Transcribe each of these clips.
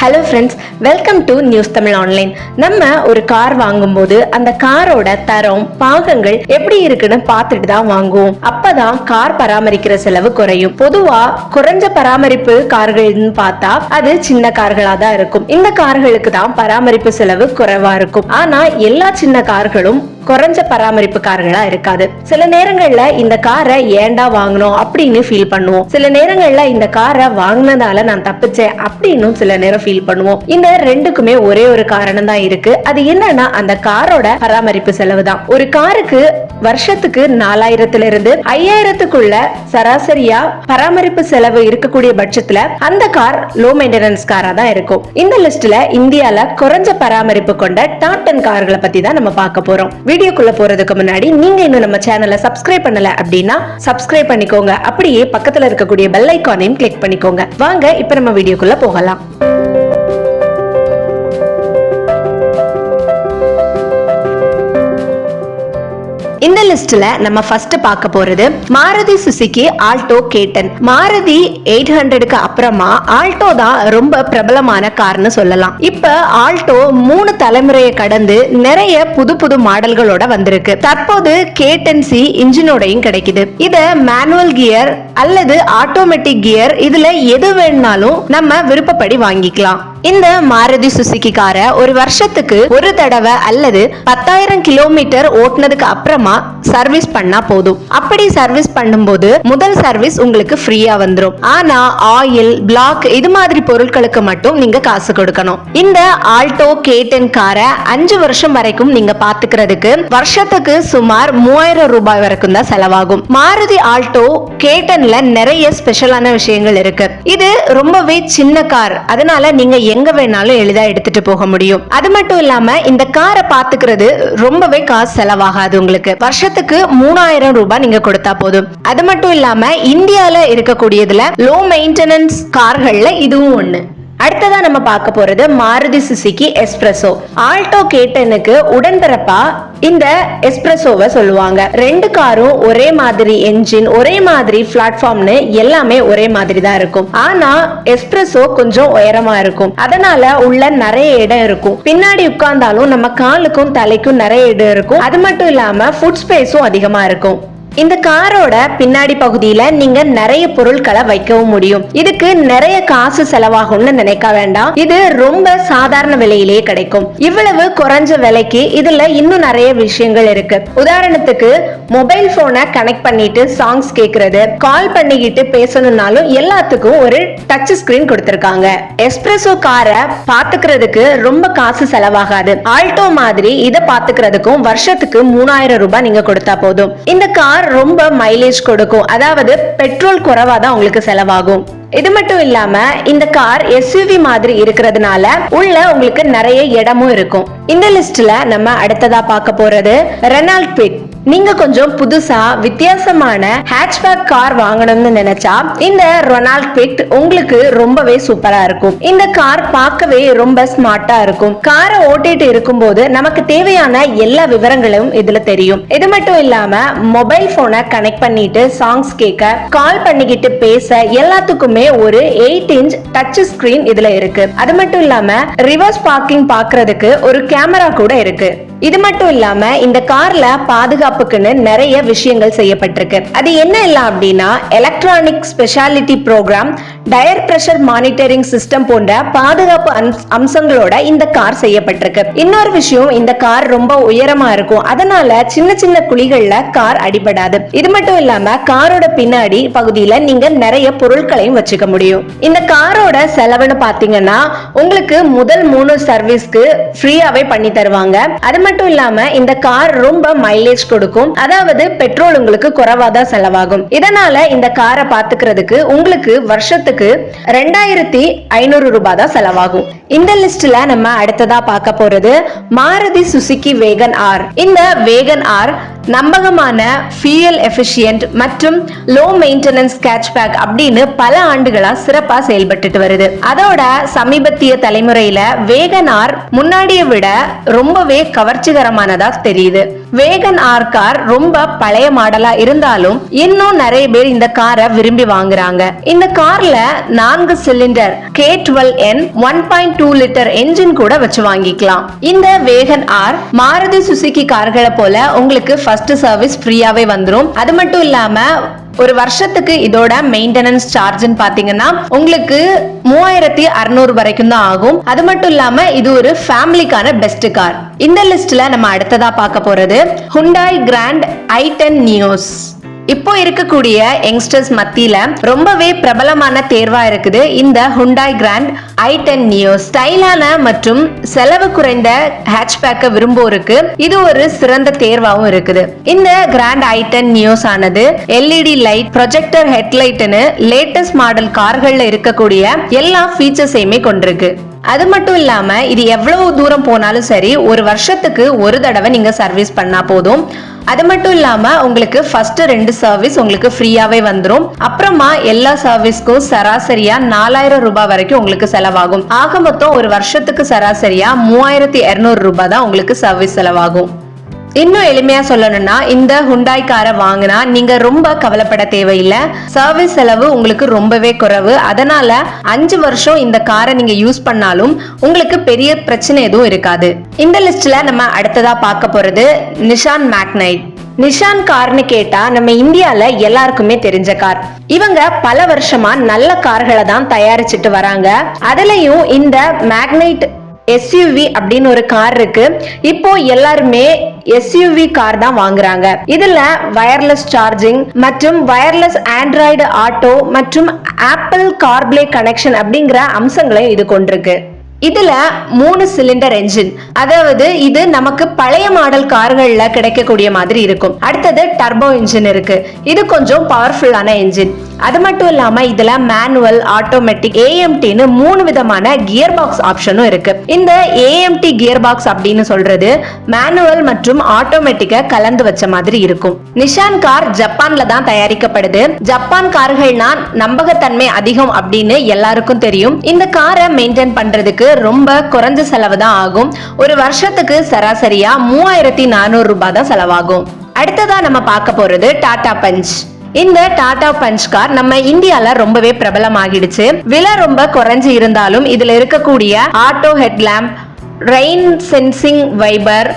Hello friends welcome to news Tamil online நம்ம ஒரு car வாங்கும்போது அந்த காரோட தரம் பாகங்கள் எப்படி இருக்குன்னு பார்த்துட்டு தான் வாங்குவோம். அப்பதான் கார் பராமரிக்கிற செலவு குறையும். பொதுவா குறைஞ்ச பராமரிப்பு கார்கள்னு பார்த்தா அது சின்ன கார்களா தான் இருக்கும். இந்த கார்களுக்கு தான் பராமரிப்பு செலவு குறைவா இருக்கும். ஆனா எல்லா சின்ன கார்களும் குறைஞ்ச பராமரிப்பு கார்களா இருக்காது. சில நேரங்கள்ல இந்த காரை ஏன்டா வாங்கணும் அப்படின்னு ஃபீல் பண்ணுவோம். சில நேரங்கள்ல இந்த காரை வாங்கினதால நான் தப்பிச்சேன் அப்படின்னு சில நேரம் ஃபீல் பண்ணுவோம். இந்த ரெண்டுக்குமே ஒரே ஒரு காரணம் தான் இருக்கு. அது என்னன்னா அந்த காரோட பராமரிப்பு செலவு தான் ஒரு காருக்கு வருஷத்துக்கு நாலாயிரத்துல இருந்து ஐயாயிரத்துக்குள்ள சராசரியா பராமரிப்பு செலவு இருக்கக்கூடிய பட்சத்துல அந்த கார் லோ மெயின்டெனன்ஸ் காரா தான் இருக்கும். இந்த லிஸ்ட்ல இந்தியால குறைஞ்ச பராமரிப்பு கொண்ட டாட்டன் கார்களை பத்தி தான் நம்ம பார்க்க போறோம். வீடியோக்குள்ள போறதுக்கு முன்னாடி நீங்க இன்னும் நம்ம சேனலை சப்ஸ்கிரைப் பண்ணல அப்படின்னா சப்ஸ்கிரைப் பண்ணிக்கோங்க. அப்படியே பக்கத்துல இருக்கக்கூடிய பெல் ஐக்கானையும் கிளிக் பண்ணிக்கோங்க. வாங்க இப்ப நம்ம வீடியோக்குள்ள போகலாம். லிஸ்ட்ல நம்ம ஃபர்ஸ்ட் பார்க்க போறது மாருதி சுசுகி ஆல்டோ கேட்டன். மாருதி எயிட் ஹண்ட்ரடுக்கு அப்புறமா ஆல்டோ தான் ரொம்ப பிரபலமான கார்னு சொல்லலாம். இப்ப ஆல்டோ மூணு தலைமுறையை கடந்து நிறைய புது புது மாடல்களோட வந்திருக்கு. தற்போது கேட்டன் சி இன்ஜினோடையும் கிடைக்குது. இத மேனுவல் கியர் அல்லது ஆட்டோமேட்டிக் கியர் இதுல எது வேணும்னாலும் நம்ம விருப்பப்படி வாங்கிக்கலாம். இந்த மாருதி சுசுகி காரை ஒரு வருஷத்துக்கு ஒரு தடவை அல்லது பத்தாயிரம் கிலோமீட்டர் ஓட்டுனதுக்கு அப்புறமா சர்வீஸ் பண்ணா போதும். அப்படி சர்வீஸ் பண்ணும்போது முதல் சர்வீஸ் உங்களுக்கு ஃப்ரீயா வந்துரும். ஆனா ஆயில் பிளாக் இது மாதிரி பொருட்களுக்கு மட்டும் நீங்க காசு கொடுக்கணும். இந்த ஆல்டோ கேட்டன் காரை அஞ்சு வருஷம் வரைக்கும் நீங்க பாத்துக்கிறதுக்கு வருஷத்துக்கு சுமார் மூவாயிரம் ரூபாய் வரைக்கும் தான் செலவாகும். மாருதி ஆல்டோ கேட்டன்ல நிறைய ஸ்பெஷலான விஷயங்கள் இருக்கு. இது ரொம்பவே சின்ன கார். அதனால நீங்க எங்க வேணாலும் எளிதா எடுத்துட்டு போக முடியும். அது மட்டும் இல்லாம இந்த காரை பாத்துக்கிறது ரொம்பவே காசு செலவாகாது உங்களுக்கு. வருஷத்துக்கு மூணாயிரம் ரூபாய் நீங்க கொடுத்தா போதும். அது மட்டும் இல்லாம இந்தியால இருக்கக்கூடியதுல லோ மெயின்டெனன்ஸ் கார்கள்ல இதுவும் ஒண்ணு. அடுத்ததா நம்ம பார்க்க போறது Maruti Suzuki S Presso. Alto கேட்டனுக்கு உடன்பிறப்பா இந்த எஸ்பிரசோவை சொல்லுவாங்க. ரெண்டு காரும் ஒரே மாதிரி என்ஜின் ஒரே மாதிரி பிளாட்ஃபார்ம்னு எல்லாமே ஒரே மாதிரி தான் இருக்கும். ஆனா எஸ்பிரசோ கொஞ்சம் உயரமா இருக்கும். அதனால உள்ள நிறைய இடம் இருக்கும். பின்னாடி உட்கார்ந்தாலும் நம்ம காலுக்கும் தலைக்கும் நிறைய இடம் இருக்கும். அது மட்டும் இல்லாம ஃபுட் ஸ்பேஸும் அதிகமா இருக்கும். இந்த காரோட பின்னாடி பகுதியில நீங்க நிறைய பொருட்களை வைக்கவும் முடியும். இதுக்கு நிறைய காசு செலவாகும்னு நினைக்க வேண்டாம். இது ரொம்ப சாதாரண விலையிலேயே கிடைக்கும். இவ்வளவு குறைஞ்ச விலைக்கு இதுல இன்னும் நிறைய விஷயங்கள் இருக்கு. உதாரணத்துக்கு மொபைல் போனை கனெக்ட் பண்ணிட்டு சாங்ஸ் கேட்கறது கால் பண்ணிக்கிட்டு பேசணும்னாலும் எல்லாத்துக்கும் ஒரு டச் ஸ்கிரீன் கொடுத்திருக்காங்க. எஸ்பிரசோ காரை பாத்துக்கிறதுக்கு ரொம்ப காசு செலவாகாது. ஆல்டோ மாதிரி இதை பாத்துக்கிறதுக்கும் வருஷத்துக்கு மூணாயிரம் ரூபாய் நீங்க கொடுத்தா போதும். இந்த கார் ரொம்ப மைலேஜ் கொடுக்கும். அதாவது பெட்ரோல் குறைவா தான் உங்களுக்கு செலவாகும். இது மட்டும் இல்லாம இந்த கார் எஸ்யூவி மாதிரி இருக்கிறதுனால உள்ள உங்களுக்கு நிறைய இடமும் இருக்கும். இந்த லிஸ்ட்ல நம்ம அடுத்ததா பார்க்க போறது ரெனால்ட் பிட் நீங்க கொஞ்சம் புதுசா வித்தியாசமான ஹேட்ச்பேக் கார் வாங்கணும்னு நினைச்சா இந்த ரொனால்ட் குவிக் உங்களுக்கு ரொம்பவே சூப்பரா இருக்கும். இந்த கார் பார்க்கவே ரொம்ப ஸ்மார்ட்டா இருக்கும். காரை ஓட்டிட்டு இருக்கும்போது நமக்கு தேவையான எல்லா விவரங்களும் இதுல தெரியும். இது மட்டும் இல்லாம மொபைல் போனை கனெக்ட் பண்ணிட்டு சாங்ஸ் கேட்க கால் பண்ணிக்கிட்டு பேச எல்லாத்துக்குமே ஒரு எயிட் இன்ச் டச் ஸ்கிரீன் இதுல இருக்கு. அது மட்டும் இல்லாம ரிவர்ஸ் பார்க்கிங் பாக்குறதுக்கு ஒரு கேமரா கூட இருக்கு. இது மட்டும் இல்லாம இந்த கார்ல பாதுகாப்புக்குன்னு நிறைய விஷயங்கள் செய்யப்பட்டிருக்கு. அது என்ன இல்ல அப்படின்னா electronic speciality program tyre pressure monitoring system போன்ற பாதுகாப்பு அம்ச- அம்சங்களோட இந்த கார் செய்யப்பட்டிருக்கு. இன்னொரு விஷயம் இந்த கார் ரொம்ப உயரமா இருக்கும். அதனால சின்ன சின்ன குழிகள்ல கார் அடிபடாது. இது மட்டும் இல்லாம காரோட பின்னாடி பகுதியில நீங்க நிறைய பொருட்களையும் வச்சுக்க முடியும். இந்த காரோட செலவுன்னு பாத்தீங்கன்னா உங்களுக்கு முதல் மூணு சர்வீஸ்க்கு ஃப்ரீயாவே பண்ணி தருவாங்க. அது மட்டும் இல்லாம இந்த கார் ரொம்ப மைலேஜ் கொடுக்கும். அதாவது பெட்ரோல் உங்களுக்கு குறைவா தான் செலவாகும். இதனால இந்த காரை பாத்துக்கிறதுக்கு உங்களுக்கு வருஷத்துக்கு ரெண்டாயிரத்தி ஐநூறு ரூபாய் தான் செலவாகும். இந்த லிஸ்ட்ல நம்ம அடுத்ததா பார்க்க போறது மாருதி சுசுகி வேகன் ஆர். இந்த வேகன் ஆர் நம்பகமான ஃபியூயல் எஃபிஷியன்ட் மற்றும் லோ மெயின்டெனன்ஸ் கேட்ச்பேக் அப்படின்னு பல ஆண்டுகளா சிறப்பா செயல்பட்டுட்டு வருது. அதோட சமீபத்திய தலைமுறையில வேகனார் முன்னாடியை விட ரொம்பவே கவர்ச்சிகரமானதா தெரியுது. வேகன் ஆர் கார் ரொம்ப பழைய மாடலா இருந்தாலும் இன்னும் நிறைய பேர் இந்த காரை விரும்பி வாங்குறாங்க. இந்த கார்ல நான்கு cylinder K twelve N one point two litre engine கூட வச்சு வாங்கிக்கலாம். இந்த வேகன் ஆர் மாருதி சுசுகி கார்களை போல உங்களுக்கு ஃபர்ஸ்ட் சர்வீஸ் ஃப்ரீயாவே வந்துரும். அது மட்டும் இல்லாம ஒரு வருஷத்துக்கு இதோட மெயின்டெனன்ஸ் சார்ஜ்னு பாத்தீங்கன்னா உங்களுக்கு மூவாயிரத்தி அறுநூறு வரைக்கும் தான் ஆகும். அது மட்டும் இல்லாம இது ஒரு ஃபேமிலிக்கான பெஸ்ட் கார் இந்த லிஸ்ட்ல நம்ம அடுத்ததா பார்க்க போறது Hyundai grand I ten Nios இப்போ இருக்கக்கூடிய யங்ஸ்டர்ஸ் மத்தியில ரொம்பவே பிரபலமான தேர்வா இருக்குது இந்த Hyundai grand I ten Neo ஸ்டைலான மற்றும் செலவு குறைந்த ஹேட்ச்பேக்கை விரும்புவோருக்கு இது ஒரு சிறந்த தேர்வாகவும் இருக்குது. இந்த கிராண்ட் ஐ டென் நியோஸ் ஆனது எல்இடி லைட் ப்ரொஜெக்டர் ஹெட்லைட்னு லேட்டஸ்ட் மாடல் கார்கள்ல இருக்கக்கூடிய எல்லா ஃபீச்சர்ஸையுமே கொண்டிருக்கு. அது மட்டும் இல்லாம இது எவ்வளவு தூரம் போனாலும் சரி ஒரு வருஷத்துக்கு ஒரு தடவை நீங்க சர்வீஸ் பண்ணா போதும். அது மட்டும் இல்லாம உங்களுக்கு ஃபர்ஸ்ட் ரெண்டு சர்வீஸ் உங்களுக்கு ஃப்ரீயாவே வந்துடும் அப்புறமா எல்லா சர்வீஸ்க்கும் சராசரியா நாலாயிரம் ரூபாய் வரைக்கும் உங்களுக்கு செலவாகும். ஆக மொத்தம் ஒரு வருஷத்துக்கு சராசரியா மூவாயிரத்தி இருநூறு ரூபாய் தான் உங்களுக்கு சர்வீஸ் செலவாகும். இன்னும் எளிமையா சொல்லணும்னா இந்த ஹுண்டாய் காரை வாங்கினா நீங்க ரொம்ப கவலைப்பட தேவையில்லை. சர்வீஸ் செலவு உங்களுக்கு ரொம்பவே குறைவு. அதனால அஞ்சு வருஷம் இந்த காரை நீங்க யூஸ் பண்ணாலும் உங்களுக்கு பெரிய பிரச்சனை எதுவும் இருக்காது. இந்த லிஸ்ட்ல நம்ம அடுத்ததா பார்க்க போறது நிஷான் மேக்னைட் நிஷான் கார்னு கேட்டா நம்ம இந்தியால எல்லாருக்குமே தெரிஞ்ச கார் இவங்க பல வருஷமா நல்ல கார்களை தான் தயாரிச்சிட்டு வராங்க. அதுலயும் இந்த மேக்னைட் எஸ்யூவி அப்படின்னு ஒரு கார் இருக்கு. இப்போ எல்லாருமே எஸ்யூவி கார் தான் வாங்குறாங்க. இதுல வயர்லெஸ் சார்ஜிங் மற்றும் வயர்லெஸ் ஆண்ட்ராய்டு ஆட்டோ மற்றும் ஆப்பிள் கார்பிளே கனெக்ஷன் அப்படிங்கிற அம்சங்களையும் இது கொண்டிருக்கு. இதுல மூணு சிலிண்டர் என்ஜின் அதாவது இது நமக்கு பழைய மாடல் கார்கள்ல கிடைக்கக்கூடிய மாதிரி இருக்கும். அடுத்தது டர்போ இன்ஜின் இருக்கு. இது கொஞ்சம் பவர்ஃபுல்லான என்ஜின் அது மட்டும் இல்லாம இதுல மேனுவல் ஆட்டோமேட்டிக் ஏஎம்டின்னு மூணு விதமான கியர் பாக்ஸ் ஆப்ஷனும் இருக்கு. இந்த ஏஎம்டி கியர் பாக்ஸ் அப்படின்னு சொல்றது மேனுவல் மற்றும் ஆட்டோமேட்டிக்க கலந்து வச்ச மாதிரி இருக்கும். நிஷான் கார் ஜப்பான்ல தான் தயாரிக்கப்படுது. ஜப்பான் கார்கள்னா நம்பகத்தன்மை அதிகம் அப்படின்னு எல்லாருக்கும் தெரியும். இந்த காரை மெயின்டைன் பண்றதுக்கு ரொம்ப குறைஞ்ச செலவு தான் ஆகும். ஒரு வருஷத்துக்கு சராசரியா மூவாயிரத்தி நானூறு ரூபாய் தான் செலவாகும். அடுத்ததா நம்ம பார்க்க போறது டாடா பஞ்ச். இந்த டாடா பஞ்ச் கார் நம்ம இந்தியால ரொம்பவே பிரபலமாகிடுச்சு. விலை ரொம்ப குறைஞ்சு இருந்தாலும் இதுல இருக்கக்கூடிய auto headlamp rain sensing wiper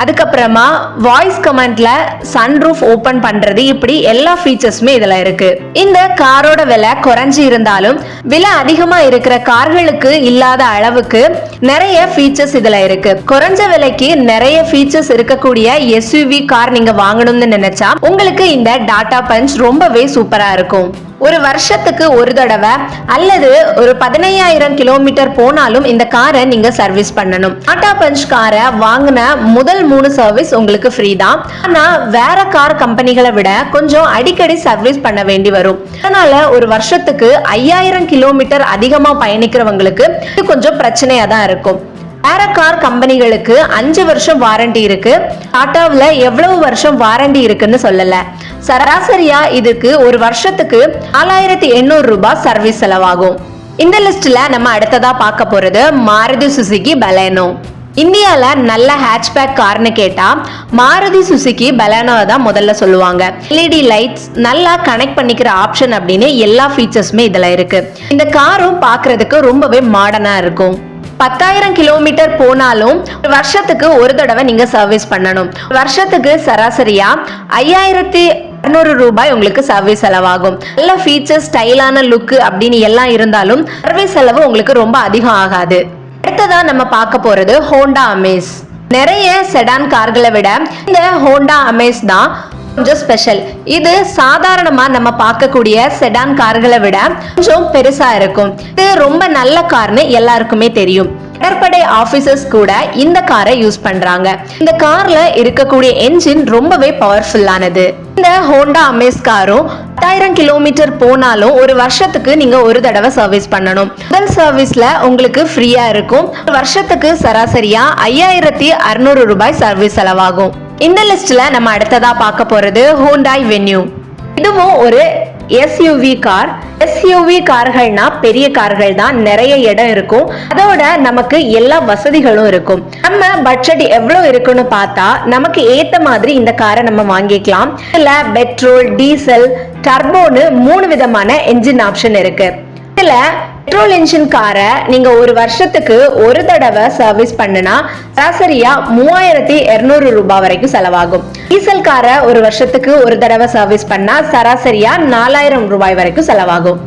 அதுக்கப்புறமா வாய்ஸ் கமெண்ட்ல சன்ரூஃப் ஓபன் பண்றது இப்படி எல்லா ஃபீச்சர்ஸுமே இதுல இருக்கு. இந்த காரோட விலை குறைஞ்சு இருந்தாலும் விலை அதிகமா இருக்கிற கார்களுக்கு இல்லாத அளவுக்கு நிறைய ஃபீச்சர்ஸ் இதுல இருக்கு. குறைஞ்ச விலைக்கு நிறைய ஃபீச்சர்ஸ் இருக்கக்கூடிய எஸ்யூவி கார் நீங்க வாங்கணும்னு நினைச்சா உங்களுக்கு இந்த டாடா பஞ்ச் ரொம்பவே சூப்பரா இருக்கும். ஒரு வருஷத்துக்கு ஒரு தடவை அல்லது ஒரு பதினையாயிரம் கிலோமீட்டர் போனாலும் இந்த காரை நீங்க சர்வீஸ் பண்ணணும். டாடா பஞ்ச் காரை வாங்கின முதல் மூணு சர்வீஸ் உங்களுக்கு ஃப்ரீ தான். ஆனா வேற கார் கம்பெனிகளை விட கொஞ்சம் அடிக்கடி சர்வீஸ் பண்ண வேண்டி வரும். அதனால ஒரு வருஷத்துக்கு ஐயாயிரம் கிலோமீட்டர் அதிகமா பயணிக்கிறவங்களுக்கு இது கொஞ்சம் பிரச்சனையா தான் இருக்கும். வேற கார் கம்பெனிகளுக்கு அஞ்சு வருஷம் வாரண்டி இருக்கு. டாட்டாவில் எவ்வளவு வருஷம் வாரண்டி இருக்குன்னு சொல்லலை. சராசரியா இதுக்கு ஒரு வருஷத்துக்கு நாலாயிரத்தி எண்ணூறு ரூபாய் சர்வீஸ் செலவாகும். இந்த லிஸ்ட்ல நம்ம அடுத்ததா பார்க்க போறது மாருதி சுசுகி பலேனோ. இந்தியால நல்ல ஹேட்ச்பேக் கார்னு கேட்டா மாருதி சுசுகி பலேனோ தான் முதல்ல சொல்லுவாங்க. எல்இடி லைட்ஸ் நல்லா கனெக்ட் பண்ணிக்கிற ஆப்ஷன் அப்படின்னு எல்லா ஃபீச்சர்ஸுமே இதுல இருக்கு. இந்த காரும் பாக்குறதுக்கு ரொம்பவே மாடர்னா இருக்கும். பத்தாயிரம் கிலோமீட்டர் போனாலும் வருஷத்துக்கு ஒரு தடவை நீங்க சர்வீஸ் பண்ணணும். வருஷத்துக்கு சராசரியா ஐயாயிரத்தி அறுநூறு ரூபாய் உங்களுக்கு சர்வீஸ் செலவாகும். நல்ல ஃபீச்சர் ஸ்டைலான லுக் அப்படின்னு எல்லாம் இருந்தாலும் சர்வீஸ் செலவு உங்களுக்கு ரொம்ப அதிகம் ஆகாது. அடுத்ததா நம்ம பார்க்க போறது ஹோண்டா அமேஸ் நிறைய செடான் கார்களை விட இந்த ஹோண்டா அமேஸ் தான் கொஞ்சம் ஸ்பெஷல் இது சாதாரணமா நம்ம பார்க்கக்கூடிய செடான் கார்களை விட கொஞ்சம் பெருசா இருக்கும். இது ரொம்ப நல்ல கார்னு எல்லாருக்குமே தெரியும். கடற்படை ஆபீசர்ஸ் கூட இந்த காரை யூஸ் பண்றாங்க. இந்த கார்ல இருக்கக்கூடிய என்ஜின் ரொம்பவே பவர்ஃபுல்லானது இந்த ஹோண்டா அமேஸ் காரும் பத்தாயிரம் கிலோமீட்டர் போனாலும் ஒரு வருஷத்துக்கு நீங்க ஒரு தடவை சர்வீஸ் பண்ணணும். முதல் சர்வீஸ்ல உங்களுக்கு ஃப்ரீயா இருக்கும். ஒரு வருஷத்துக்கு சராசரியா ஐயாயிரத்தி அறுநூறு ரூபாய் சர்வீஸ் செலவாகும். இந்த லிஸ்ட்ல நம்ம அடுத்ததா பார்க்க போறது ஹோண்டாய் வென்யூ இதுவும் ஒரு எஸ்யூவி கார் எஸ்யூவி கார்கள்னா பெரிய கார்கள் தான். நிறைய இடம் இருக்கும். அதோட நமக்கு எல்லா வசதிகளும் இருக்கும். நம்ம பட்ஜெட் எவ்வளவு இருக்குன்னு பார்த்தா நமக்கு ஏத்த மாதிரி இந்த காரை நம்ம வாங்கிக்கலாம். இதுல பெட்ரோல் டீசல் டர்போன்னு மூணு விதமான என்ஜின் ஆப்ஷன் இருக்கு. இதுல பெட்ரோல் இன்ஜின் காரை நீங்க ஒரு வருஷத்துக்கு ஒரு தடவை சர்வீஸ் பண்ணுனா சராசரியா மூவாயிரத்தி இருநூறு ரூபாய் வரைக்கும் செலவாகும். டீசல் காரை ஒரு வருஷத்துக்கு ஒரு தடவை சர்வீஸ் பண்ணா சராசரியா நாலாயிரம் ரூபாய் வரைக்கும் செலவாகும்.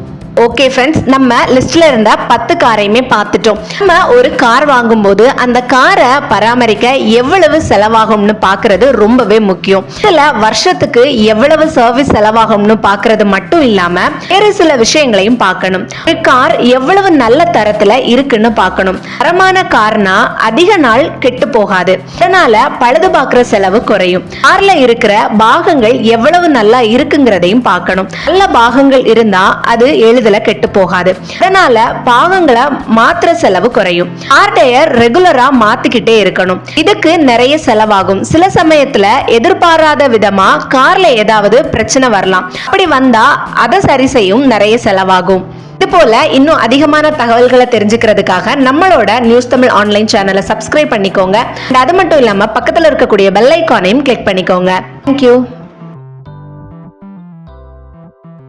ஓகே ஃப்ரெண்ட்ஸ் நம்ம லிஸ்ட்ல இருந்த பத்து காரையுமே பார்த்துட்டோம். நம்ம ஒரு கார் வாங்கும்போது அந்த காரை பராமரிக்க எவ்வளவு செலவாகும்னு பாக்குறது ரொம்பவே முக்கியம். சில வருஷத்துக்கு எவ்வளவு சர்வீஸ் செலவாகும்னு பாக்குறது மட்டும் இல்லாம வேறு சில விஷயங்களையும் பார்க்கணும். ஒரு கார் எவ்வளவு நல்ல தரத்துல இருக்குன்னு பார்க்கணும். தரமான கார்னா அதிக நாள் கெட்டு போகாது. அதனால பழுது பாக்குற செலவு குறையும். கார்ல இருக்கிற பாகங்கள் எவ்வளவு நல்லா இருக்குங்கிறதையும் பார்க்கணும். நல்ல பாகங்கள் இருந்தா அது எளிதில் கெட்டு போகாது. அதனால பாகங்களை மாத்திர செலவு குறையும். ஆர்டையர் ரெகுலரா மாத்திக்கிட்டே இருக்கணும். இதுக்கு நிறைய செலவாகும். சில சமயத்துல எதிர்பாராத விதமா கார்ல ஏதாவது பிரச்சனை வரலாம். அப்படி வந்தா அதை சரி செய்யும் நிறைய செலவாகும். இது போல இன்னும் அதிகமான தகவல்களை தெரிஞ்சுக்கிறதுக்காக நம்மளோட நியூஸ் தமிழ் ஆன்லைன் சேனலை சப்ஸ்கிரைப் பண்ணிக்கோங்க. அது மட்டும் இல்லாம பக்கத்துல இருக்கக்கூடிய பெல் ஐக்கானையும் கிளிக் பண்ணிக்கோங்க. தேங்க்யூ